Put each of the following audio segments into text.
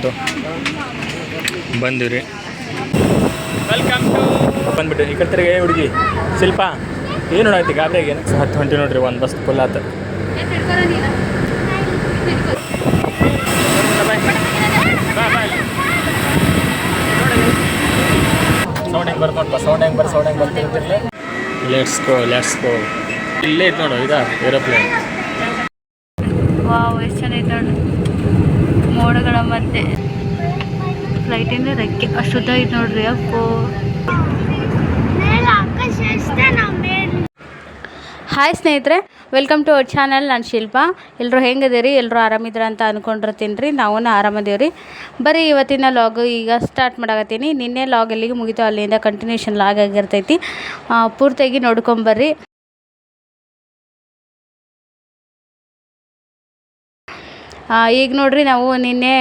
ಅದು ಬಂದಿವಿ ರೀ ವೆಲ್ಕಮ್ ಟು ಬಂದ್ಬಿಟ್ಟು ಈ ಕಡೆ ತಿರುಗಿ ಹುಡುಗಿ, ಶಿಲ್ಪ, ಏನು ನೋಡಾಯ್ತಿ ಏನು ಹತ್ತು ಗಂಟೆ ನೋಡ್ರಿ, ಒಂದು ಬಸ್ ಫುಲ್ ಆತ. ಸೌಂಡ್ ಹೆಂಗೆ ಬರ್ತು ನೋಡಪ್ಪ ಸೌಂಡ್ ಹೆಂಗೆ ಬರ್ ಸೌಂಡ್ ಹೆಂಗೆ ಬರ್ತಿರ್ತಿರ್ಲಿ ಲೆಟ್ಸ್ ಗೋ ಲೆಟ್ಸ್ ಗೋ ಇಲ್ಲೇ ಐತೆ ನೋಡು, ಇದಾ ಏರೋಪ್ಲೇನ್ ವಾವ್ ಎಷ್ಟು ಚೆನ್ನಾಗಿದೆ ನೋಡಿ ಮೋಡಗಳ ಮಧ್ಯೆ. ಫ್ಲೈಟಿಂದ ರೆಕ್ಕೆ. ಅಶುದ್ಧ ಐತೆ ನೋಡ್ರಿ ಅಪ್ಪೋ ಹಾಯ್ ಸ್ನೇಹಿತರೆ ವೆಲ್ಕಮ್ ಟು ಅವರ್ ಚಾನಲ್ ನಾನು ಶಿಲ್ಪ. ಎಲ್ಲರೂ ಹೆಂಗದೀರಿ ಎಲ್ಲರೂ ಆರಾಮಿದ್ರ ಅಂತ ಅಂದ್ಕೊಂಡಿರ್ತೀನಿ ರೀ. ನಾವು ಆರಾಮದೇವ್ರಿ. ಬರೀ ಇವತ್ತಿನ ಲಾಗ್ ಈಗ ಸ್ಟಾರ್ಟ್ ಮಾಡಾಕತ್ತೀನಿ. ನಿನ್ನೆ ಲಾಗ್ ಎಲ್ಲಿಗೆ ಮುಗಿತು, ಅಲ್ಲಿಂದ ಕಂಟಿನ್ಯೂಷನ್ ಲಾಗ್ ಆಗಿರ್ತೈತಿ. ಪೂರ್ತಿಯಾಗಿ ನೋಡ್ಕೊಂಬರ್ರಿ ಈಗ ನೋಡಿರಿ ನಾವು ನಿನ್ನೆ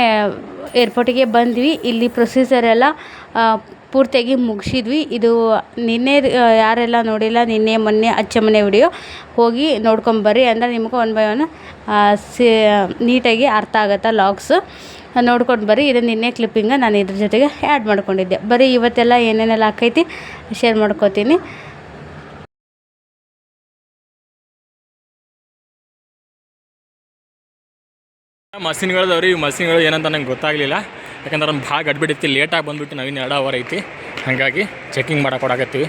ಏರ್ಪೋರ್ಟಿಗೆ ಬಂದ್ವಿ. ಇಲ್ಲಿ ಪ್ರೊಸೀಜರ್ ಎಲ್ಲ ಪೂರ್ತಿಯಾಗಿ ಮುಗಿಸಿದ್ವಿ. ಇದು ನಿನ್ನೆ ಯಾರೆಲ್ಲ ನೋಡಿಲ್ಲ, ನಿನ್ನೆ, ಮೊನ್ನೆ, ಅಚ್ಚ ಮನೆ ವಿಡಿಯೋ ಹೋಗಿ ನೋಡ್ಕೊಂಬರ್ರಿ ಅಂದರೆ ನಿಮಗೆ ಒನ್ ಬೈ ಒನ್ ಸಿ, ನೀಟಾಗಿ ಅರ್ಥ ಆಗುತ್ತೆ ಲಾಗ್ಸ್ ನೋಡ್ಕೊಂಡು ಬರ್ರಿ, ಇದು ನಿನ್ನೆ ಕ್ಲಿಪ್ಪಿಂಗ ನಾನು ಇದ್ರ ಜೊತೆಗೆ ಆ್ಯಡ್ ಮಾಡ್ಕೊಂಡಿದ್ದೆ. ಬರೀ ಇವತ್ತೆಲ್ಲ ಏನೇನೆಲ್ಲ ಆಕೈತಿ ಶೇರ್ ಮಾಡ್ಕೋತೀನಿ. ಮಷಿನ್ಗಳು ಅವ್ರಿ, ಈ ಮಷಿನ್ಗಳು ಏನಂತ ನಂಗೆ ಗೊತ್ತಾಗಲಿಲ್ಲ. ಯಾಕಂದ್ರೆ ನಮ್ಮ ಭಾಳ ಗಡ್ಬಿಡಿತ್ತು ಲೇಟಾಗಿ ಬಂದುಬಿಟ್ಟು ನಾವಿನ್ನು ಎರಡು ಅವರ್ ಐತಿ. ಹಾಗಾಗಿ ಚೆಕಿಂಗ್ ಮಾಡಕ್ಕೆ ಕೊಡಕತ್ತೀವಿ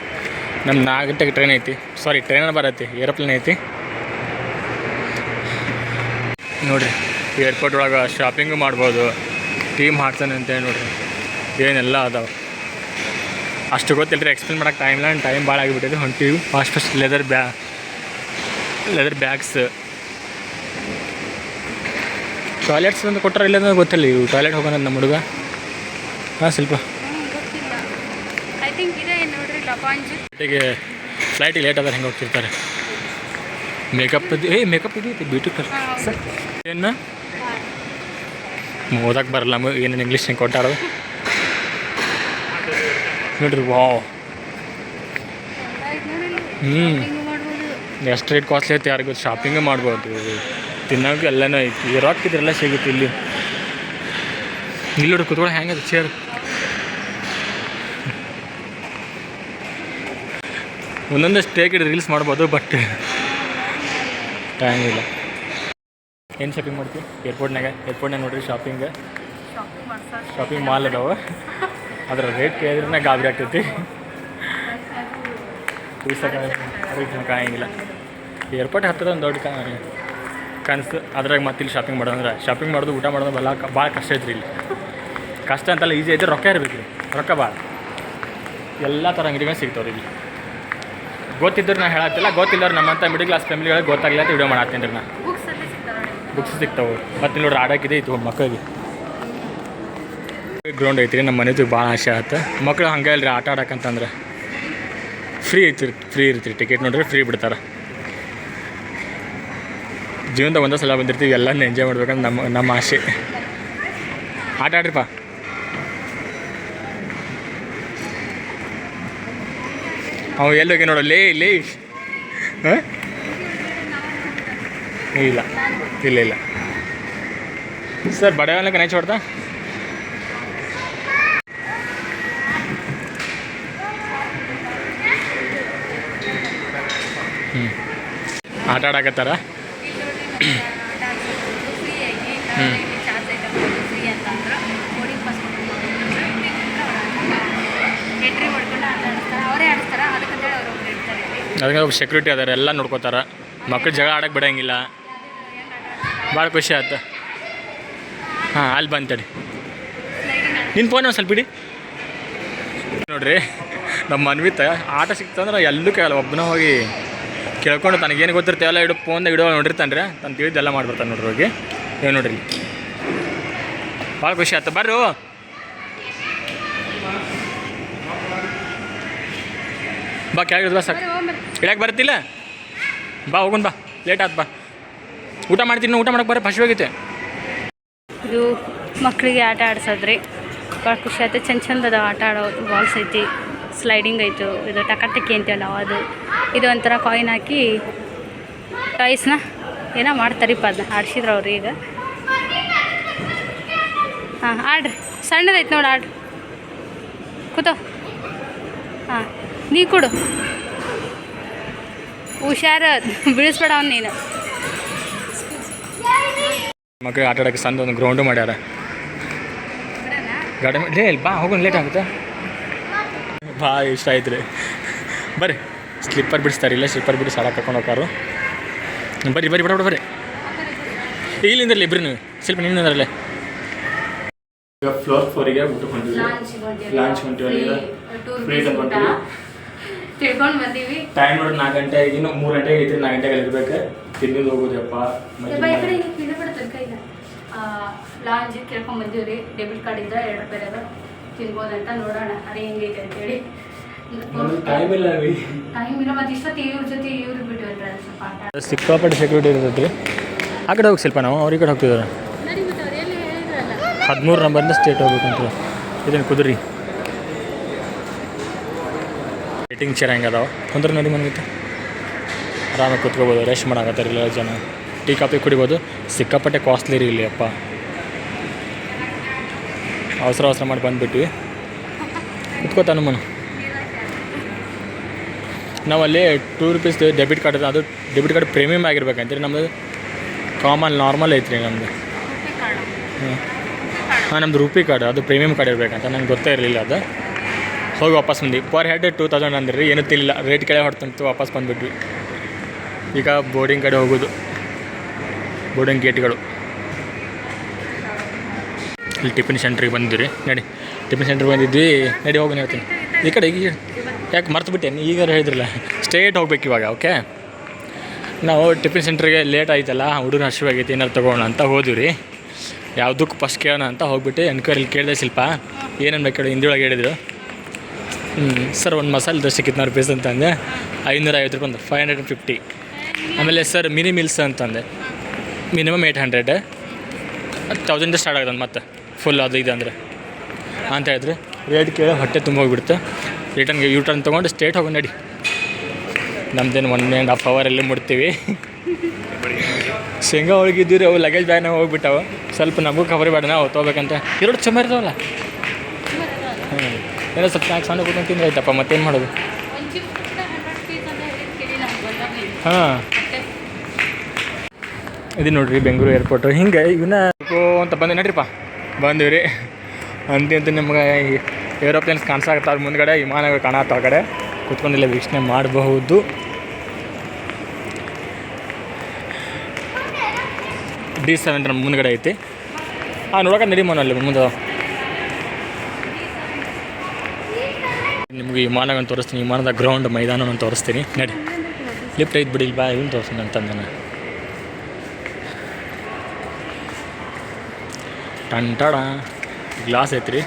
ನಮ್ಮ ನಾಲ್ಕು ಗಂಟೆಗೆ ಟ್ರೈನ್ ಐತಿ ಸಾರಿ ಟ್ರೈನರ್ ಬರತ್ತಿ ಏರೋಪ್ಲೇನ್ ಐತಿ. ನೋಡಿರಿ ಏರ್ಪೋರ್ಟ್ ಒಳಗೆ ಶಾಪಿಂಗು ಮಾಡ್ಬೋದು. ಟೀಮ್ ಹಾಕ್ತಾನೆ ಅಂತೇಳಿ ನೋಡಿರಿ. ಏನೆಲ್ಲ ಅದಾವೆ. ಅಷ್ಟು ಗೊತ್ತಿಲ್ಲ ರೀ ಎಕ್ಸ್ಪ್ಲೇನ್ ಮಾಡೋಕೆ ಟೈಮ್ ಇಲ್ಲ ಟೈಮ್ ಭಾಳ ಆಗಿಬಿಟ್ಟಿದೆ. ಹೊಂಟೀವಿ. ಫಾಸ್ಟ್ ಫಸ್ಟ್ ಲೆದರ್ ಬ್ಯಾ ಲೆದರ್ ಬ್ಯಾಗ್ಸ್ ಟಾಯ್ಲೆಟ್ಸ್ ಅಂತ ಕೊಟ್ಟರೆ ಇಲ್ಲ ಅಂದ್ರೆ ಗೊತ್ತಿಲ್ಲ ಇವು ಟಾಯ್ಲೆಟ್ ಹೋಗೋಣ ನಮ್ಮ ಹುಡುಗ. ಹಾಂ ಸ್ವಲ್ಪ ಜೊತೆಗೆ ಫ್ಲೈಟಿಗೆ ಲೇಟ್ ಆದ್ರೆ ಹೆಂಗೆ ಹೋಗ್ತಿರ್ತಾರೆ? ಮೇಕಪ್ ಇದು ಏ ಮೇಕಪ್ ಇದು ಐತಿ ಬ್ಯೂಟಿ ಕರ್ ಸರ್ ಏನು ಓದಕ್ಕೆ ಬರಲ್ಲ ನಮಗೆ ಏನೇನು ಇಂಗ್ಲೀಷ್ ಹೆಂಗೆ ಕೊಟ್ಟಾಡೋದು ನೋಡ್ರಿ ವಾವ್ ಹ್ಞೂ ಎಷ್ಟು ರೇಟ್ ಕಾಸ್ಟ್ಲಿ ಐತೆ ಯಾರಿಗೂ ಶಾಪಿಂಗೇ ಮಾಡ್ಬೋದು. ತಿನ್ನೋಕೆ ಎಲ್ಲನೂ ಐತಿ. ರೊಕ್ಕ ಇದ್ರೆಲ್ಲ ಸಿಗುತ್ತೆ ಇಲ್ಲಿ. ಇಲ್ಲಿ ನೋಡಿ ಕುತ್ಕೊಳ್ಳೋ ಹೆಂಗದ ಚೇರ್ ಒಂದೊಂದು ಸ್ಟೇಕ್ ರೀಲ್ಸ್ ಮಾಡ್ಬೋದು ಬಟ್ ಟೈಮ್ ಇಲ್ಲ. ಏನು ಶಾಪಿಂಗ್ ಮಾಡ್ತೀವಿ ಏರ್ಪೋರ್ಟ್ನಾಗ ಏರ್ಪೋರ್ಟ್ನಾಗ ನೋಡ್ರಿ ಶಾಪಿಂಗ್ ಶಾಪಿಂಗ್ ಮಾಲ್ ಅದಾವೆ. ಅದರ ರೇಟ್ ಕೇಳಿದ್ರೆ ಗಾಬರಿ ಆಗ್ತೈತಿ. ಕಾಯಂಗಿಲ್ಲ ಏರ್ಪೋರ್ಟ್ ಹತ್ತಿರ ಒಂದು ದೊಡ್ಡ ಕನಸು ಅದ್ರಾಗ ಮತ್ತೆ ಇಲ್ಲಿ ಶಾಪಿಂಗ್ ಮಾಡೋದಂದ್ರೆ ಶಾಪಿಂಗ್ ಮಾಡೋದು ಊಟ ಮಾಡೋದು ಬಲ್ಲ ಭಾಳ ಕಷ್ಟ ಐತ್ರಿ ಇಲ್ಲಿ. ಕಷ್ಟ ಅಂತಲ್ಲ ಈಸಿ ಐತೆ ರೊಕ್ಕ ಇರಬೇಕು ರೀ ರೊಕ್ಕ ಭಾಳ ಎಲ್ಲ ಥರ ಅಂಗಡಿಗಳು ಸಿಗ್ತಾವ್ರಿ ಇಲ್ಲಿ. ಗೊತ್ತಿದ್ರು ನಾ ಹೇಳತ್ತಿಲ್ಲ ಗೊತ್ತಿಲ್ಲರು ನಮ್ಮಂಥ ಮಿಡಲ್ ಕ್ಲಾಸ್ ಫ್ಯಾಮಿಲಿಗಳಿಗೆ ಗೊತ್ತಾಗಲಿಲ್ಲ ಅಂತ ವಿಡಿಯೋ ಮಾಡತ್ತೀನಿ ರೀ ನಾ. ಬುಕ್ಸ್ ಸಿಗ್ತಾವೆ. ಮತ್ತು ಇಲ್ಲಿ ನೋಡ್ರಿ ಆಡೋಕ್ಕಿದೆ ಇತ್ತು ಮಕ್ಕಳಿಗೆ. ಗ್ರೌಂಡ್ ಐತ್ರಿ ನಮ್ಮ ಮನೆದು ಭಾಳ ಆಸೆ ಆಯ್ತು ಮಕ್ಕಳು ಹಂಗೆ ಇಲ್ರಿ ಆಟ ಆಡಕ್ಕಂತಂದ್ರೆ ಫ್ರೀ ಐತಿ ಫ್ರೀ ಇರ್ತೀರಿ ಟಿಕೆಟ್ ನೋಡ್ರಿ ಫ್ರೀ ಬಿಡ್ತಾರೆ. ಜೀವನದಾಗ ಒಂದೇ ಸಲ ಬಂದಿರ್ತೀವಿ ಎಲ್ಲನೂ ಎಂಜಾಯ್ ಮಾಡ್ಬೇಕಂತ ನಮ್ಮ ನಮ್ಮ ಆಸೆ. ಆಟ ಆಡ್ರಿಪ್ಪ. ಅವ ಎಲ್ಲೋಗಿ ನೋಡು, ಲೇ ಲೇ. ಹಾಂ? ಇಲ್ಲ ಇಲ್ಲ ಇಲ್ಲ. सर ಅವ್ರು ಅದಕ್ಕೆ ಸೆಕ್ಯೂರಿಟಿ ಅದಾರೆ, ಎಲ್ಲ ನೋಡ್ಕೋತಾರೆ. ಮಕ್ಳು ಜಗ ಆಡಕ್ಕೆ ಬಿಡಂಗಿಲ್ಲ. ಭಾಳ ಖುಷಿ ಆಯ್ತು ಹಾಂ, ಅಲ್ಲಿ ಬಂತಡಿ ನಿನ್ನ ಫೋನ್ ಒಂದು ಸ್ವಲ್ಪ ಇಡಿ. ನೋಡ್ರಿ, ನಮ್ಮ ಮನ್ವಿತ ಆಟ ಸಿಕ್ತಂದ್ರೆ ಎಲ್ಲೂ ಕೇಳಲ್ಲ ಒಬ್ಬನ ಹೋಗಿ ಕೇಳ್ಕೊಂಡು ತನಗೇನು ಗೊತ್ತಿರುತ್ತೆ ಎಲ್ಲ ಇಡು ಫೋನ್ದಾಗ ಇಡೋ ನೋಡಿರ್ತಾನೆ ರೀ ತನ್ನ ತಿಳಿದೆಲ್ಲ ಮಾಡ್ಬಿಡ್ತಾನೆ ನೋಡ್ರಿ ಹೋಗಿ. ಏನು ನೋಡ್ರಿ. ಭಾಳ ಖುಷಿ ಆಯ್ತು. ಬರ್ರಿ ಬಾ ಕೆಳಗೆ ಬಾ ಸಾಕು. ಇಡಕ್ಕೆ ಬರ್ತಿಲ್ಲ ಬಾ ಹೋಗೋಣ ಬಾ. ಲೇಟ್ ಆಯ್ತು ಬಾ. ಊಟ ಮಾಡ್ತೀನಿ, ಊಟ ಮಾಡಕ್ಕೆ ಬರೋ ಫಸ್ಟ್ ಹೋಗಿತ್ತೆ ಇದು ಮಕ್ಕಳಿಗೆ ಆಟ ಆಡ್ಸೋದ್ರಿ. ಭಾಳ ಖುಷಿ ಆಯ್ತು. ಚಂದ ಚಂದ ಆಟ ಆಡೋ ಬಾಲ್ಸ್ ಐತಿ. ಸ್ಲೈಡಿಂಗ್ ಆಯಿತು. ಇದು ಟಕಾಟಕಿ ಅಂತೀವಲ್ಲ ಅದು. ಇದು ಒಂಥರ ಕಾಯಿನ್ ಹಾಕಿ ಟಾಯ್ಸ್ನ ಏನೋ ಮಾಡ್ತಾರಿಪ್ಪ ಅದನ್ನ ಆಡ್ಸಿದ್ರು ಅವ್ರು ಈಗ. ಹಾಂ ಆಡ್ರಿ. ಸಣ್ಣದೈತೆ ನೋಡಿ ಆಡ್ರಿ. ಕೂತೋ. ಹಾಂ ನೀ ಕೊಡು. ಹುಷಾರು. ಬೀಳಿಸ್ಬೇಡ ಅವ್ನು ನೀನು. ಮಕ್ಕಳಿಗೆ ಆಟ ಆಡೋಕ್ಕೆ ಸಂದ ಒಂದು ಗ್ರೌಂಡು ಮಾಡ್ಯಾರ. ಗಾಡಿ ಲೇ ಇಲ್ಲಿ ಬಾ ಹೋಗೋಣ ಲೇಟ್ ಆಗುತ್ತೆ. ಬಾ ಇಷ್ಟ ಆಯ್ತು ರೀ ಬರ್ರಿ ಸ್ಲಿಪ್ಪರ್ ಬಿಡಿಸ್ತಾರೆ ಇಲ್ಲ ಸ್ಲಿಪ್ಪರ್ ಬಿಡಿಸಿ ಸಾಲ ಕರ್ಕೊಂಡು ಹೋಗಾರು ಬರ್ರಿ ಬರ್ರಿ ಬಿಡ ಬರ್ರಿ. ಇಲ್ಲಿಂದರಲ್ಲ ಇಬ್ರು ನೀವು ಸ್ವಲ್ಪ ನಿನ್ನದರಲ್ಲೇ ಈಗ ಫ್ಲೋರ್ ಫೋರಿಗೆ ಊಟಕ್ಕೆ ಹೊಂಟಿವಿ ಲಾಂಚ್ ಈಗ ಫ್ರೀ ಹೊಂಟಿವಿ ತಿಳ್ಕೊಂಡು ಬಂದೀವಿ. ಟೈಮ್ ನೋಡಿ ನಾಲ್ಕು ಗಂಟೆ ಇನ್ನು ಮೂರು ಗಂಟೆಗೆ ಐತ್ರಿ ನಾಲ್ಕು ಗಂಟೆಗೆ ಇರ್ಬೇಕು ತಿನ್ನೋದು ಹೋಗೋದಪ್ಪ ಲಾಂಜ್ ಕೇಳ್ಕೊಂಡ್ ರೀ. ಡೆಬಿಟ್ ಕಾರ್ಡ್ ಇದ್ದ ಎರಡು ಬೇರೆ ಅದ ತಿನ್ಬೋದಂತ ನೋಡೋಣ. ಅದೇ ಹೆಂಗೈತೆ ಅಂತೇಳಿ. ಟೈಮ್ ಇಲ್ಲ ಟೈಮ್ ಇಲ್ಲ ಮತ್ತೆ ಇಷ್ಟೊತ್ತು ಇವ್ರ ಜೊತೆ ಇವ್ರಿಗೆ ಬಿಟ್ಟಿವಲ್ರಿ ಅದು ಸ್ವಲ್ಪ ಆಟ. ಸಿಕ್ಕಾಪಟ್ಟೆ ಸೆಕ್ಯೂರಿಟಿ ಇರ್ತೈತೆ. ರೀ ಆ ಕಡೆ ಹೋಗಿ ಸ್ವಲ್ಪ ನಾವು ಅವ್ರ ಕಡೆ ಹೋಗ್ತಿದ್ದಾರೆ ನಡಿ ಮತ್ತೆ ಅವ್ರು ಎಲ್ಲಿ ಹೇಳಿದ್ರಲ್ಲ ಹದಿಮೂರು ನಂಬರಿಂದ ಸ್ಟೇಟ್ ಹೋಗ್ಬೇಕಂತ. ಇದೇನು ಕುದುರಿ? ವೇಟಿಂಗ್ ಚೇರ್ ಹೆಂಗೆ ಅದಾವ? ಅಂದ್ರೆ ನೋಡಿ ಮನೆಗಿತ್ತು ಆರಾಮಾಗಿ ಕುತ್ಕೋಬೋದು ರೆಸ್ಟ್ ಮಾಡಾಕತ್ತಾರೆ ಇಲ್ಲ ಜನ. ಟೀ ಕಾಫಿ ಕುಡಿಬೋದು. ಸಿಕ್ಕಾಪಟ್ಟೆ ಕಾಸ್ಟ್ಲಿ ರೀ ಇಲ್ಲಿ ಅಪ್ಪ. ಅವಸರ ಅವಸರ ಮಾಡಿ ಬಂದುಬಿಟ್ವಿ. ಕುತ್ಕೋತ ಹನುಮಾನು ನಾವಲ್ಲಿ ಟೂ ರುಪೀಸ್ ಡೆಬಿಟ್ ಕಾರ್ಡ್ ಅದು ಡೆಬಿಟ್ ಕಾರ್ಡ್ ಪ್ರೀಮಿಯಮ್ ಆಗಿರ್ಬೇಕಂತೀರಿ ನಮ್ಮದು ಕಾಮನ್ ನಾರ್ಮಲ್ ಐತ್ರಿ ನಮ್ಮದು ಹಾಂ, ನಮ್ದು ರೂಪಿ ಕಾರ್ಡ್ ಅದು ಪ್ರೀಮಿಯಮ್ ಕಾರ್ಡ್ ಇರಬೇಕಂತ, ನಂಗೆ ಗೊತ್ತೇ ಇರಲಿಲ್ಲ ಅದು. ಹೋಗಿ ವಾಪಸ್ ಬಂದು ಪರ್ ಹೆಡ್ ಟೂ ತೌಸಂಡ್ ಅಂದ್ರಿ, ಏನೂ ತಿಳಿಲ್ಲ ರೇಟ್ ಕೆಳಗೆ ಹೊಡ್ತಂತು, ವಾಪಸ್ ಬಂದುಬಿಟ್ವಿ. ಈಗ ಬೋರ್ಡಿಂಗ್ ಕಡೆ ಹೋಗೋದು. ಬೋರ್ಡಿಂಗ್ ಗೇಟ್ಗಳು ಇಲ್ಲಿ ಟಿಫಿನ್ ಸೆಂಟ್ರಿಗೆ ಬಂದಿರಿ ನಡಿ, ಟಿಫಿನ್ ಸೆಂಟ್ರಿಗೆ ಬಂದಿದ್ವಿ. ನಡಿ ಹೋಗಿ ಹೇಳ್ತೀನಿ ಈ ಕಡೆ ಈಗ ಯಾಕೆ ಮರ್ತು ಬಿಟ್ಟೆ? ಈಗ ಹೇಳಿದ್ರಲ್ಲ ಸ್ಟೇಟ್ ಹೋಗ್ಬೇಕು ಇವಾಗ, ಓಕೆ? ನಾವು ಟಿಫಿನ್ ಸೆಂಟ್ರಿಗೆ ಲೇಟ್ ಆಯ್ತಲ್ಲ, ಹುಡುಗರು ಹಸಿವಾಗೈತಿ, ಏನಾರು ತೊಗೋಣ ಅಂತ ಹೋದ್ವಿ. ರೀ ಯಾವುದಕ್ಕೂ ಫಸ್ಟ್ ಕೇಳೋಣ ಅಂತ ಹೋಗ್ಬಿಟ್ಟು ಎನ್ಕ್ವೈರಿಲಿ ಕೇಳಿದೆ ಶಿಲ್ಪ. ಏನೇನು ಬೇಕು ಹೇಳಿ ಹಿಂದಿ ಒಳಗೆ ಹೇಳಿದ್ರು ಸರ್ ಒಂದು ಮಸಾಲೆ ದೋಸೆ ಕಿತ್ನೂರು ರುಪೀಸ್ ಅಂತಂದೆ ಐನೂರ ಐವತ್ತು ರೂಪಾಯಿ ಒಂದು ಫೈವ್ ಹಂಡ್ರೆಡ್ ಫಿಫ್ಟಿ ಆಮೇಲೆ ಸರ್ ಮಿನಿ ಮಿಲ್ಸ್ ಅಂತಂದೆ minimum eight hundred thousand start ಆಗೋದು ಮತ್ತೆ. ಫುಲ್ ಅದು ಇದು ಅಂದರೆ. ಅಂತ ಹೇಳಿದ್ರೆ ರೇಟ್ ಕೇಳಿ ಹೊಟ್ಟೆ ತುಂಬ ಹೋಗಿಬಿಡುತ್ತೆ. ರಿಟರ್ನ್ಗೆ ಯೂ ಟರ್ನ್ ತೊಗೊಂಡು ಸ್ಟೇಟ್ ಹೋಗಿ ನಡಿ. ನಮ್ದೇನು ಒನ್ ಆ್ಯಂಡ್ ಹಾಫ್ ಅವರಲ್ಲಿ ಮುಡ್ತೀವಿ ಶೇಂಗಾ ಇದ್ದೀರಿ ಅವು ಲಗೇಜ್ ಬ್ಯಾಗ್ನಾಗ ಹೋಗ್ಬಿಟ್ಟವು. ಸ್ವಲ್ಪ ನಮಗೂ ಕವರಿ ಬೇಡ ನಾವು ತೊಗೋಬೇಕಂತ. ಎರಡು ಚುಮ್ಮ ಇರ್ತಾವಲ್ಲ ಹ್ಞೂ ಏನೋ ಸ್ವಲ್ಪ ಸ್ನ್ಯಾಕ್ಸ್ ಸಣ್ಣ ಕೂತ್ಕೊಂಡು ತಿಂದ್ರೆ ಆಯ್ತಪ್ಪ, ಮತ್ತೇನು ಮಾಡೋದು? ಹಾಂ. ಇದು ನೋಡ್ರಿ ಬೆಂಗಳೂರು ಏರ್ಪೋರ್ಟು ಹಿಂಗೆ ಇವನ್ನ ಅಂತ ಬಂದೆ ನಡ್ರಿಪ್ಪ. ಬಂದಿವಿ ರೀ. ಅಂತಿಂತ ನಿಮ್ಗೆ ಏರೋಪ್ಲೇನ್ಸ್ ಕಾಣಿಸಾಕತ್ತಾವ ಮುಂದ್ಗಡೆ, ವಿಮಾನಗಳು ಕಾಣತ್ತಾವ ಆ ಕಡೆ. ಕುತ್ಕೊಂಡಿಲ್ಲ ವೀಕ್ಷಣೆ ಮಾಡಬಹುದು. ಡಿ ಸೆವೆನ್ ನಮ್ಮ ಮುಂದ್ಗಡೆ ಐತಿ. ಹಾಂ ನೋಡಕ ನಡಿ ಮನ ಅಲ್ಲಿ ಮುಂದೆ. ನಿಮ್ಗೆ ವಿಮಾನಗಳನ್ನು ತೋರಿಸ್ತೀನಿ, ವಿಮಾನದ ಗ್ರೌಂಡ್ ಮೈದಾನವನ್ನು ತೋರಿಸ್ತೀನಿ. ನಡಿ. ಲಿಫ್ಟ್ ಐತೆ ಬಿಡಿ ಬಾ, ಇವನು ತೋರಿಸ್ತೀನಿ ಅಂತಂದೆ ಟಂಟಾಡ ಗ್ಲಾಸ್ ಐತ್ರಿ.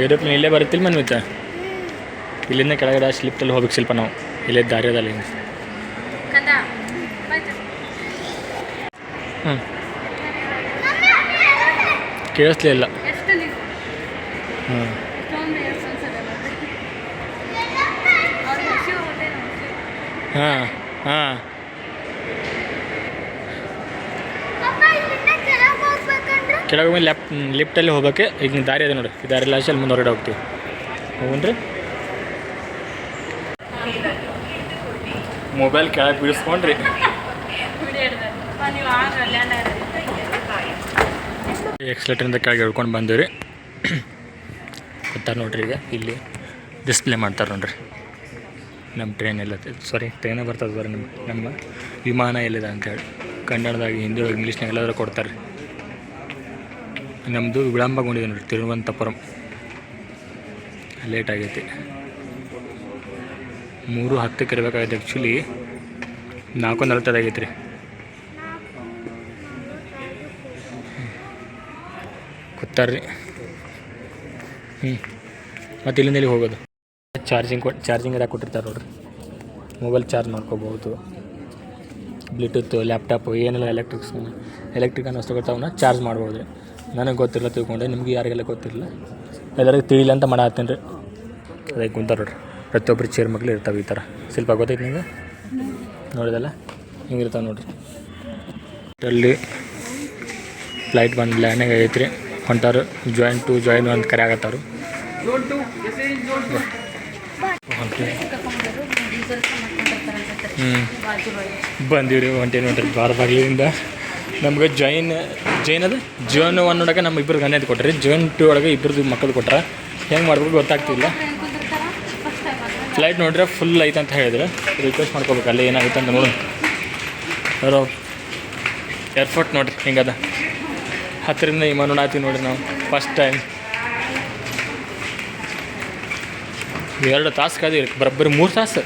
ಏರೋಪ್ಲೇನ್ ಇಲ್ಲೇ ಬರುತ್ತಿಲ್ಲ ಮನ್ ಮತ್ತೆ ಇಲ್ಲಿಂದ ಕೆಳಗಡೆ ಸ್ಲಿಪ್ಪಲ್ಲಿ ಹೋಗ್ಬೇಕು ಸ್ವಲ್ಪ ನಾವು. ಇಲ್ಲೇ ದಾರ್ಯದಲ್ಲಿ. ಹ್ಞೂ ಕೇಳಿಸ್ಲೇ ಇಲ್ಲ. ಎಷ್ಟು ನೀವು? ಹ್ಞೂ ಹಾಂ ಹಾಂ. ಕೆಳಗೆ ಮೇಲೆ ಲೆಫ್ಟ್ ಲಿಫ್ಟಲ್ಲಿ ಹೋಗೋಕ್ಕೆ ಈಗ ದಾರಿ ಇದೆ ನೋಡಿ. ಈ ದಾರಿ ಲಾಸ್ಟಲ್ಲಿ ಮುಂದೆ ಹೋಗ್ತೀವಿ. ಹ್ಞೂ ಮೊಬೈಲ್ ಕೆಳಗೆ ಬೀಳಿಸ್ಕೊಂಡ್ರಿ. ಆಗಿರೋದು. ಎಕ್ಸ್ಲೇಟರಿಂದ ಕೆಳಗೆ ಹಿಡ್ಕೊಂಡು ಬಂದಿವಿ ರೀ ಗೊತ್ತಾರೆ ನೋಡ್ರಿ ಈಗ ಇಲ್ಲಿ ಡಿಸ್ಪ್ಲೇ ಮಾಡ್ತಾರೆ ನೋಡ್ರಿ. ನಮ್ಮ ಟ್ರೈನ್ ಎಲ್ಲ ಸಾರಿ ಟ್ರೈನೇ ಬರ್ತದೆ ಬರ್ರಿ ನಮ್ಮ ನಮ್ಮ ವಿಮಾನ ಎಲ್ಲಿದೆ ಅಂತೇಳಿ ಕನ್ನಡದಾಗ ಹಿಂದಿ ಒಳಗೆ ಇಂಗ್ಲೀಷ್ನಾಗ ಎಲ್ಲಾದರೂ ಕೊಡ್ತಾರೆ ನಮ್ಮದು ವಿಳಂಬಗೊಂಡಿದೆ ನೋಡಿ ತಿರುವನಂತಪುರಂ ಲೇಟ್ ಆಗೈತಿ. ಮೂರು ಹತ್ತಕ್ಕೆ ಇರಬೇಕಾಗೈತೆ ಆ್ಯಕ್ಚುಲಿ ನಾಲ್ಕು ನಲ್ವತ್ತೈದು ಆಗೈತೆ ರೀ ಕೂತಾರ್ರಿ ಹ್ಞೂ ಮತ್ತು ಇಲ್ಲಿಂದ ಇಲ್ಲಿ ಹೋಗೋದು. ಚಾರ್ಜಿಂಗ್ ಕೊಟ್ಟು ಚಾರ್ಜಿಂಗ್ ಎಲ್ಲ ಕೊಟ್ಟಿರ್ತಾರೆ ನೋಡ್ರಿ. ಮೊಬೈಲ್ ಚಾರ್ಜ್ ಮಾಡ್ಕೋಬೋದು ಬ್ಲೂಟೂತ್, ಲ್ಯಾಪ್ಟಾಪು, ಏನೆಲ್ಲ ಎಲೆಕ್ಟ್ರಿಕ್ಸ್ ಎಲೆಕ್ಟ್ರಿಕ್ ಅನ್ನೋ ವಸ್ತುಗಳನ್ನ ಚಾರ್ಜ್ ಮಾಡ್ಬೋದು ನನಗೆ ಗೊತ್ತಿಲ್ಲ, ತಿಳ್ಕೊಂಡೆ. ನಿಮ್ಗೆ ಯಾರಿಗೆಲ್ಲ ಗೊತ್ತಿಲ್ಲ? ಎಲ್ಲರಿಗೂ ತಿಳಿಲ್ಲ ಅಂತ ಮಾಡತ್ತೀನಿ ರೀ. ಅದಕ್ಕೆ ಕುಂತಾರೆ ನೋಡ್ರಿ. ಪ್ರತಿಯೊಬ್ಬರು ಚೇರ್ ಮಕ್ಳು ಇರ್ತಾವೆ ಈ ಥರ ಸ್ವಲ್ಪ ಗೊತ್ತೈತೆ ನಿಮ್ಗೆ ನೋಡಿದಲ್ಲ? ಹಿಂಗಿರ್ತಾವೆ ನೋಡ್ರಿ. ಅಲ್ಲಿ ಫ್ಲೈಟ್ ಬಂದು ಲ್ಯಾಂಡಿಂಗ್ ರೀ ಹೊಂಟಾರು ಜಾಯಿನ್ ಟು ಜಾಯಿನ್ ಅಂತ ಕರೆಯಾಗತ್ತಾರು ಹ್ಞೂ ಬಂದೀವಿ ರೀ ಹೊಂಟೆ ನೋಡ್ರಿ. ದ್ವಾರ ಬಾಗಿಲಿಂದ ನಮ್ಗೆ ಜೈನ್ ಜೈನ್ ಅದು? ಜೋನ್ ಒನ್ ಒಳಗೆ ನಮ್ಮ ಇಬ್ಬರು ಗಣ್ಯದ ಕೊಟ್ರಿ. ಜೋನ್ ಟು ಒಳಗೆ ಇಬ್ಬರದು ಮಕ್ಕಳು ಕೊಟ್ರ. ಹೆಂಗೆ ಮಾಡ್ಬೇಕು ಗೊತ್ತಾಗ್ತಿಲ್ಲ. ಫ್ಲೈಟ್ ನೋಡ್ರೆ ಫುಲ್ ಐತೆ ಅಂತ ಹೇಳಿದ್ರೆ. ರಿಕ್ವೆಸ್ಟ್ ಮಾಡ್ಕೋಬೇಕು, ಅಲ್ಲಿ ಏನಾಗುತ್ತೆ ಅಂತ ನೋಡು ಯಾರೋ ಏರ್ಪೋರ್ಟ್ ನೋಡ್ರಿ, ಹಿಂಗದ? ಹತ್ತರಿಂದ ವಿಮಾನ ನೋಡಾತೀವಿ ನೋಡಿರಿ ನಾವು ಫಸ್ಟ್ ಟೈಮ್ ಎರಡು ತಾಸು ಕಾದಿವಿ ಬರೋಬ್ಬರಿ ಮೂರು ತಾಸು.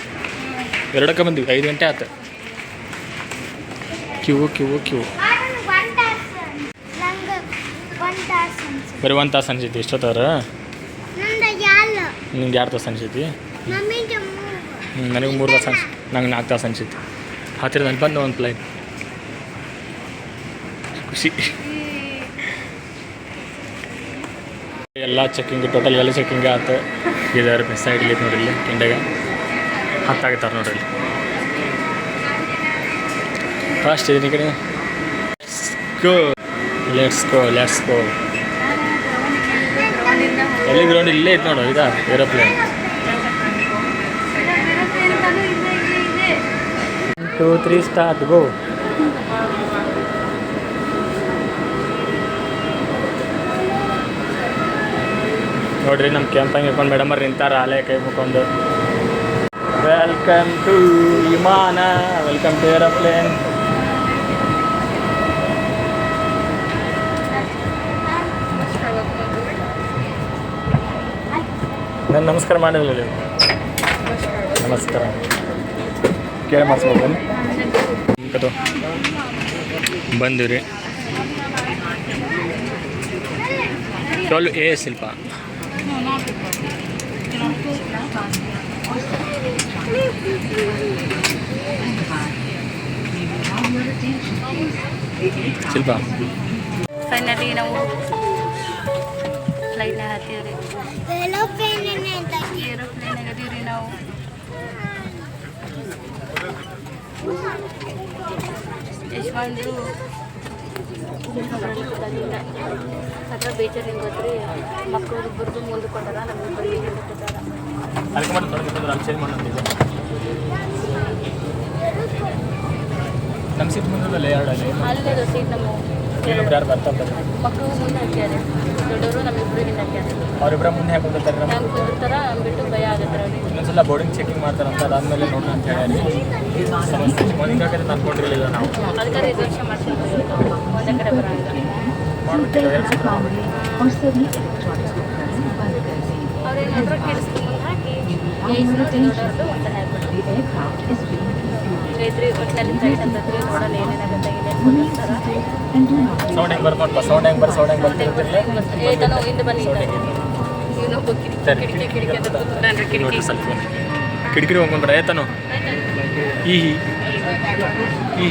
ಎರಡಕ್ಕೆ ಬಂದ್ವಿ, ಐದು ಗಂಟೆ ಆಯ್ತು ಕ್ಯೂ ಕ್ಯೂ ಕ್ಯೂ ಒನ್ ತಾಸು ನಂಗೆ ಒನ್ ತಾಸು ಅನ್ಸುತ್ತೆ ಬರೀ ಒಂದು ತಾಸು ಅನ್ಸೈತಿ ಯಾಲ್ಲ ನಿಂಗೆ ಎರಡು ತಾಸು ಅನ್ಸೈತಿ ಹ್ಞೂ ನನಗೆ ಮೂರು ತಾಸು ಅನ್ಸ್ ನಂಗೆ ನಾಲ್ಕು ತಾಸು ಅನ್ಸೈತಿ ಹತ್ತಿರದಲ್ಲಿ ಬಂದು ಒಂದು ಫ್ಲೈಟ್ ಖುಷಿ. ಎಲ್ಲ ಚೆಕಿಂಗ್ ಟೋಟಲ್ ಎಲ್ಲ ಚೆಕಿಂಗ್ ಆಯ್ತು ಇದಾರೆ ಸೈಡ್ಲಿ ನೋಡ್ರಿ ಇಲ್ಲಿ ಇಂಡಿಯಾಗ ಹತ್ತಾಗತ್ತಾರ ನೋಡ್ರಿ ಫಾಸ್ಟ್ ಇದೀನಿ ಕಡೆ. ಗೋ ಲೆಟ್ಸ್ ಗೋ ಲೆಟ್ಸ್ ಗೋ ಎಲ್ಲಿ ಗ್ರೌಂಡ್ ಇಲ್ಲೇ ಇತ್ತು ನೋಡೋ ಈಗ aeroplane. Two three start go ನೋಡ್ರಿ ನಮ್ಮ ಕ್ಯಾಂಪಂಗ್ ಇಟ್ಕೊಂಡು ಮೇಡಮ್ ಅವ್ರು ನಿಂತಾರ ಅಲೆ ಕೈ ಮುಕೊಂಡು ವೆಲ್ಕಮ್ ಟು ವಿಮಾನ ವೆಲ್ಕಮ್ ಟು ಏರೋಪ್ಲೇನ್ ನಾನು ನಮಸ್ಕಾರ ಮಾಡಿರಲಿಲ್ಲ ನೀವು ನಮಸ್ಕಾರ. ಕೇಳಿ ಮಾಡಿಸ್ಬೋದು ಬನ್ನಿ ಕದು ಬಂದಿವಿ ರೀ twelve A Shilpa. Shilpa. Finally ನಾವು ಫ್ಲೈಟ್ನಾಗ ಹತ್ತೀವಿ ರೀ ಏರೋಪ್ಲೇನ್ ಅಂತ ಏರೋಪ್ಲೇನಾಗ ಅದೀವಿ ರೀ ನಾವು ಯಶವಂತರು ಅದ್ರ ಬೇಜಾರು ಹೆಂಗೆ ಗೊತ್ತ್ರಿ? ಮಕ್ಕಳು ಇಬ್ಬರದು ಮುಂದೆ ಕೊಟ್ಟಾರ ನಮಗೆ ಕೊಟ್ಟಾರ ನಮ್ಮ ಸೀಟ್ ಅಲ್ಲಿ ಅಲ್ಲಿ? ಸೀಟ್ ನಮ್ಮ ಮಕ್ಕಳು ಮುಂದೆ ಹಾಕ್ಯಾರೆ. ದೊಡ್ಡವರು ನಮ್ಮಿಬ್ಬರು ಹಿಂದೆ ಅವರಿಬ್ರ ಅವ್ರಿಬ್ಬರ ಮುಂದೆ ಹಾಕೊಂಡಿರ್ತಾರೆ ನಮ್ಮ ನಮ್ಗೆ ಕುಂದಿರ್ತಾರ ಬಿಟ್ಟು ಭಯ ಆಗುತ್ತೆ ಅವ್ರಿಗೆ. ಇನ್ನೊಂದ್ಸಲ ಬೋರ್ಡಿಂಗ್ ಚೆಕಿಂಗ್ ಮಾಡ್ತಾರೆ ಅಂತ ಅದಾದ್ಮೇಲೆ ನೋಡೋಣ ಅಂತ ಹೇಳಿ ಸಮಸ್ಯೆ ಮೊದಲಿಗೆ ಹಾಕಿದ್ರೆ ನಾವು. ಅದಕ್ಕೆ ರಿಸರ್ವೇಷನ್ ಮಾಡ್ಕೊಂಡು ಒಂದೇ ಕಡೆ ಬರೋಂಗಿಲ್ಲ ಮಾಡ್ಬೇಕಿಲ್ಲ ಎರಡು ಸಲ. ಅವ್ರೇನಾದ್ರೂ ಹಾಕಿ ತಿನ್ನೋದು ಒಂಥರ ಆಗೈತ್ರಿ ಒಟ್ಟಿನಲ್ಲಿ ಫ್ರೆಂಡ್ಸ್ ಕಿಟಕಿ ಕಿಟಕಿ ಅಂತ ಈ ಈ.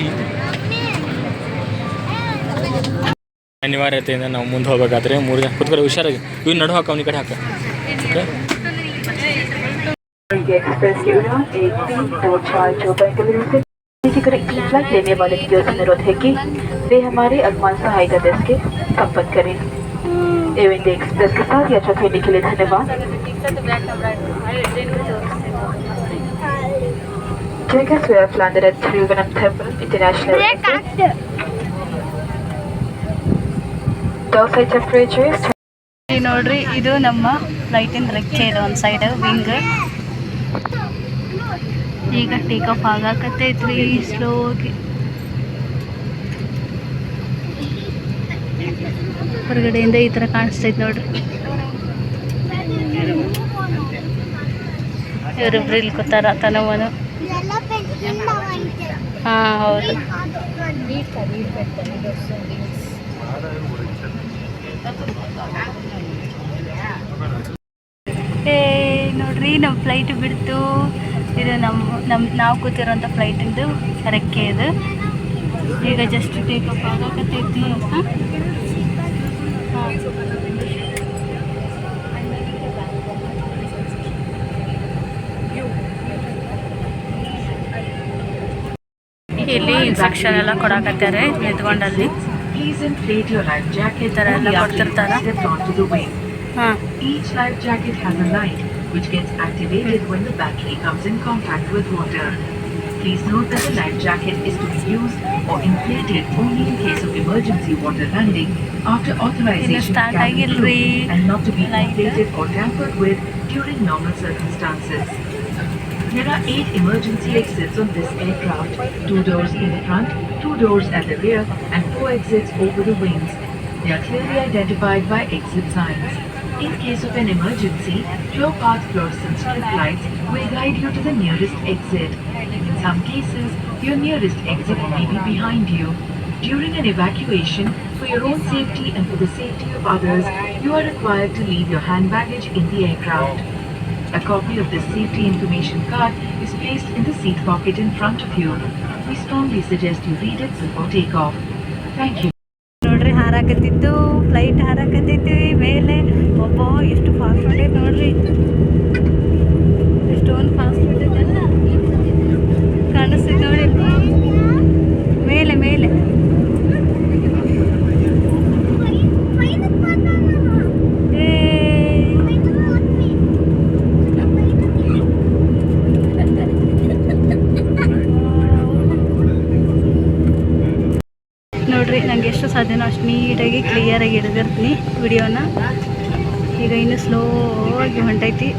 ಅನಿವಾರ್ಯತೆಯಿಂದ ನಾವು ಮುಂದೆ ಹೋಗ್ಬೇಕಾದ್ರೆ ಮೂರು ಜನ ಕೂತ್ಕೊಳ್ಳಿ. ಹುಷಾರಾಗಿ. ಇವ್ ನಡು ಹಾಕ ಅವನ ಕಡೆ ಹಾಕ ಎಕ್ಸ್ಪ್ರೆಸ್ ಬೆಂಗಳೂರು चार जो बेंगलुरु से की कनेक्टिंग फ्लाइट लेने वाले की ओर से अनुरोध है कि वे हमारे अगमान सहायता डेस्क के संपर्क करें एयर इंडिया एक्सप्रेस के साथ यात्रा करने के लिए धन्यवाद Take us where landed at Thiruvananthapuram International break Airport. ಆಗ್ತದೆ Door side temperature is ಈ ನೋಡ್ರಿ ಇದು ನಮ್ಮ ಫ್ಲೈಟಿನ ರೆಕ್ಕೆ ಇದೆ ಒಂದು ಸೈಡ್ ವಿಂಗ್ ಈಗ ಟೇಕ್ ಆಫ್ ಆಗಾಕತ್ತೈತ್ರಿ ಸ್ಲೋಗಿ ಹೊರಗಡೆಯಿಂದ ಈ ಥರ ಕಾಣಿಸ್ತೈತೆ ನೋಡ್ರಿ. ಇವರಿಬ್ರು ಇಲ್ಲಿ ಕೂತಾರ ತನವನು ಹಾಂ, ಹೌದು. ಏ, ನೋಡ್ರಿ ನಮ್ಮ ಫ್ಲೈಟ್ ಬಿಡ್ತು. ಇದು ನಮ್ಮ ನಮ್ಮ ನಾವು ಕೂತಿರೋಂಥ ಫ್ಲೈಟಿಂದು ರೆಕ್ಕೆ ಇದು. ಈಗ ಜಸ್ಟ್ ಟೇಕ್ ಅಪ್ ಆಗಕತ್ತೈತಿ. ಇಲ್ಲಿ ಇನ್ಸ್ಟ್ರಕ್ಷನ್ ಎಲ್ಲ ಕೊಡಕತ್ತಾರೆ ನಿಂತ್ಕೊಂಡಲ್ಲಿ. ಈ ಥರ ಎಲ್ಲ ನೋಡ್ತಿರ್ತಾರ ಹಾ. ಈಚ್ ಕೊಡ್ತಿರ್ತಾರ ಹಾಂ which gets activated when the battery comes in contact with water. Please note that the life jacket is to be used or inflated only in case of emergency water landing after authorization can be approved and not to be inflated or tampered with during normal circumstances. There are eight emergency exits on this aircraft, two doors in the front, two doors at the rear and four exits over the wings. They are clearly identified by exit signs. In case of an emergency, flow path fluorescent strip lights will guide you to the nearest exit. In some cases, your nearest exit may be behind you. During an evacuation, for your own safety and for the safety of others, you are required to leave your hand baggage in the aircraft. A copy of this safety information card is placed in the seat pocket in front of you. We strongly suggest you read it before takeoff. Thank you. ನೋಡ್ರಿ ಹಾರಾಕತ್ತಿದ್ದು flight ಹಾರಾಕತ್ತೈತಿ ಮೇಲೆ ನೋಡ್ರಿ. ನಂಗೆ ಎಷ್ಟು ಸಾಧ್ಯನೋ ಅಷ್ಟು ನೀಟಾಗಿ ಕ್ಲಿಯರಾಗಿ ಹಿಡಿದಿರ್ತೀನಿ ವಿಡಿಯೋನ. ಈಗ ಇನ್ನು ಸ್ಲೋ ಆಗಿ ಹೊಂಟೈತಿ.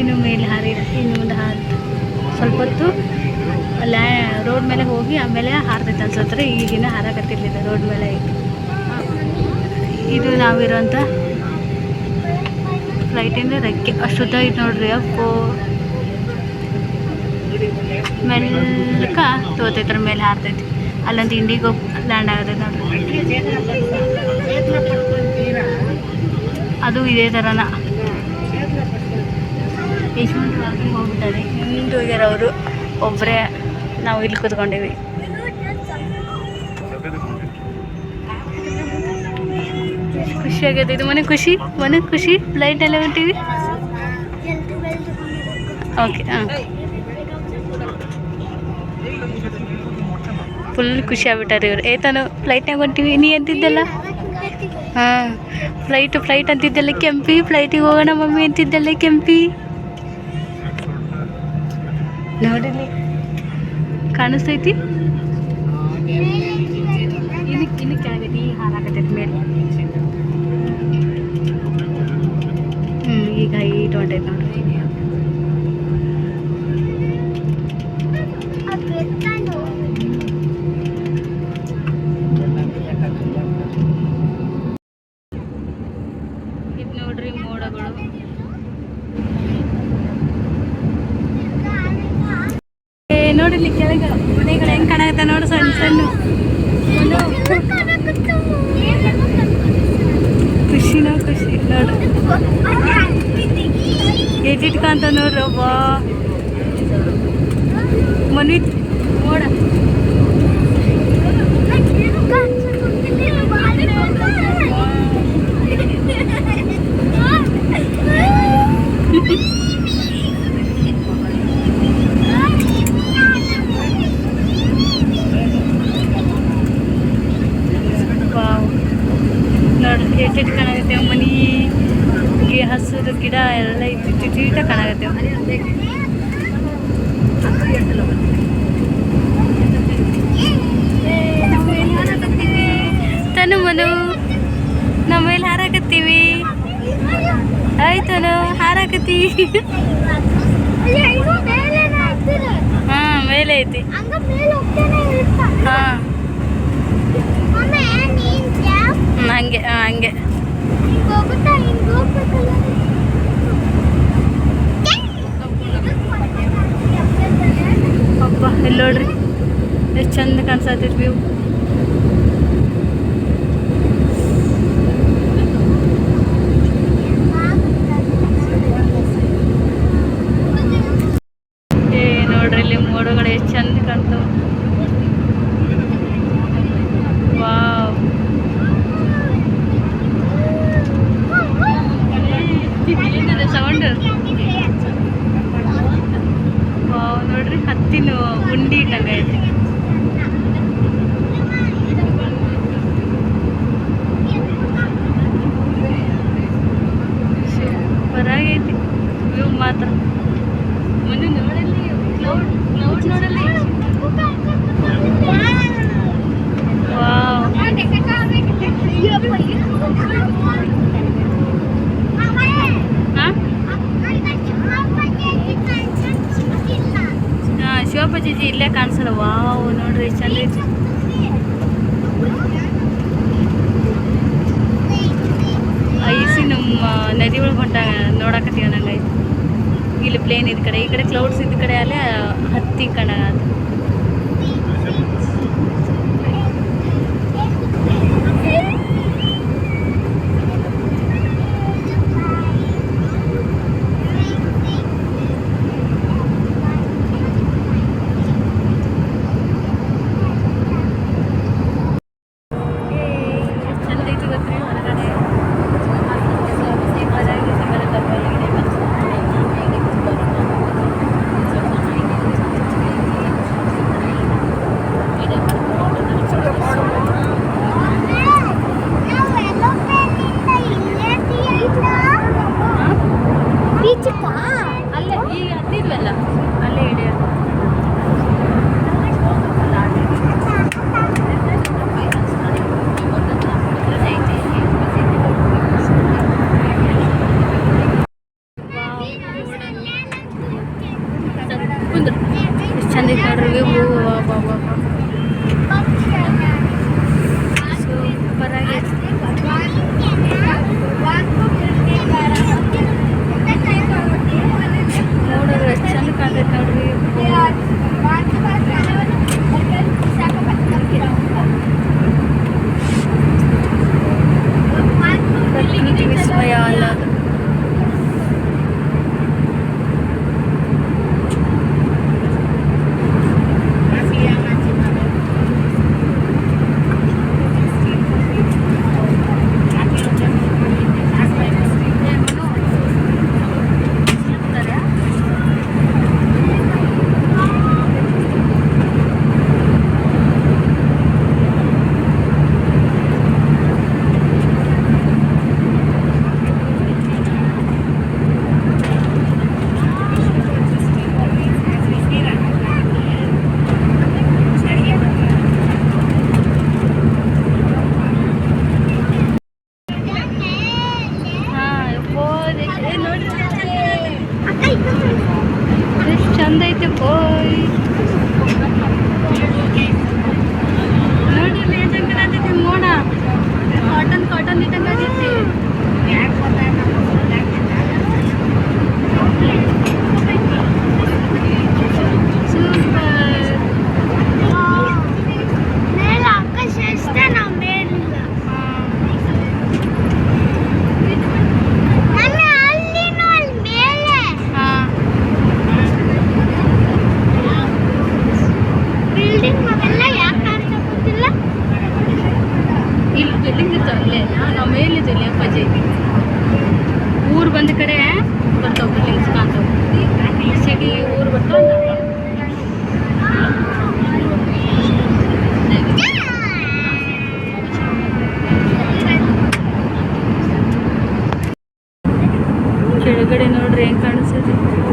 ಇನ್ನು ಮೇಲೆ ಹಾರಿ, ಇನ್ನು ಮುಂದೆ ಹಾರ. ಸ್ವಲ್ಪ ಹೊತ್ತು ಲ್ಯಾ ರೋಡ್ ಮೇಲೆ ಹೋಗಿ ಆಮೇಲೆ ಹಾರ್ತೈತೆ ಅನ್ಸತ್ರೆ ಈಗಿನ ಹಾರಾಕತ್ತಿರ್ಲಿಲ್ಲ ರೋಡ್ ಮೇಲೆ ಇದು ನಾವಿರೋಂಥ ಫ್ಲೈಟಿಂದ ರೆಕ್ಕೆ. ಅಷ್ಟುದ್ದ ಐತೆ ನೋಡ್ರಿ ಅಪ್ಪೋ ಮೆಲ್ಕ ತೋತೈತ್ರ, ಮೇಲೆ ಹಾರ್ತೈತಿ ಅಲ್ಲೊಂದು ಇಂಡಿಗೋ ಲ್ಯಾಂಡ್ ಆಗತೈತೆ ನೋಡ್ರಿ. ಅದು ಇದೇ ಥರನ ಹೋಗ್ಬಿಟ್ಟಾರೆ. ಹಿಂದೆ ಹೋಗ್ಯಾರ ಅವರು ಒಬ್ಬರೇ ನಾವು ಇಲ್ಲಿ ಕೂತ್ಕೊಂಡಿವಿ. ಖುಷಿ ಆಗೈತೆ ಇದು ಮನೆ ಖುಷಿ? ಮನೆ ಖುಷಿ? ಫ್ಲೈಟಲ್ಲೇ ಹೊಂಟೀವಿ? ಓಕೆ ಹಾಂ. ಫುಲ್ ಖುಷಿ ಆಗ್ಬಿಟ್ಟಾರೆ ಇವ್ರು. ಏತಾನು ಫ್ಲೈಟ್ನಾಗ ಹೊಂಟೀವಿ? ನೀ ಅಂತಿದ್ದಲ್ಲ? ಹಾಂ. Flight flight ಅಂತಿದ್ದೆಲ್ಲ Kempi. ಫ್ಲೈಟಿಗೆ ಹೋಗೋಣ ಮಮ್ಮಿ ಅಂತಿದ್ದಲ್ಲ ಕೆಂಪಿ. ನೋಡಿಲಿ ಕಾಣಿಸ್ತೈತಿ? ಏ ನೋಡಿಲ್ಲಿ ಕೆಳಗೆ ಮನೆಗಳು ಹೆಂಗ್ ಕಾಣಕತ್ತ ನೋಡು ಸಣ್ಣ ಸಣ್ಣ ಒಂದು ಖುಷಿನೋ ಖುಷಿ ನೋಡು ಎಜಿಟ್ಕಂತ ನೋಡ್ರಿ ಒಬ್ಬ ಮನಿ ಮೋಡ ವಾವ್ ನೋಡ್ರಿ ಎಷ್ಟ್ ಕಾಣಾಗತ್ತೆ ಮನಿ ಗಿ ಹಸಿರು ಗಿಡ ಎಲ್ಲ ಇತ್ತು ಚೀಟ ಕಾಣಾಗತ್ತೆ. ತನು ಮನು ನಮ್ಮ ಮೇಲೆ ಹಾರಾಕತ್ತೀವಿ. ಆಯ್ತನು ಹಾರಾಕತ್ತೀವಿ ಹಾಂ ಮೇಲೆ ಐತಿ. ಹಾ ಮಮ್ಮಿ ನೀನ್ ಜಾಬ್ ಹ್ಮ್, ಹಂಗೆ ಹಂಗೆ. ಅಪ್ಪ ಇಲ್ಲಿ ನೋಡ್ರಿ ಎಷ್ಟು ಚಂದ ಕಾಣಿಸತೈತಿ ವ್ಯೂ ಜಾಸ್ತಿ ಇಲ್ಲೇ ಕಾಣಿಸಲ್ಲ. ವಾವ್, ನೋಡ್ರಿ ಚಂದ ಐಸಿ ನಮ್ಮ ನದಿಗಳು ಬಂದಾಗ ನೋಡಕತ್ತೀವಿ ನಂಗೆ ಇಲ್ಲಿ ಪ್ಲೇನ್ ಇದ್ ಕಡೆ. ಈ ಕಡೆ ಕ್ಲೌಡ್ಸ್ ಇದ್ದ ಕಡೆ ಅಲ್ಲೇ ಹತ್ತಿ ಕಣ ಇಲ್ಲಿ ಜಿಲ್ಲಿಂಗಿತ್ತು ಅಲ್ಲೇ ನಾವು ಮೇಲಿದ್ದು ಇಲ್ಲಿ ಅಪ್ಪಾಜಿ ಊರು ಬಂದ ಕಡೆ ಬರ್ತಾವೆ ಬಿಲ್ಡಿಂಗ್ಸ್ ಕಾಣ್ತಾವೆ ಸಿಟಿ ಊರು ಬರ್ತಾವೆ ಕೆಳಗಡೆ ನೋಡ್ರಿ ಹೆಂಗೆ ಕಾಣಿಸ್ತದೆ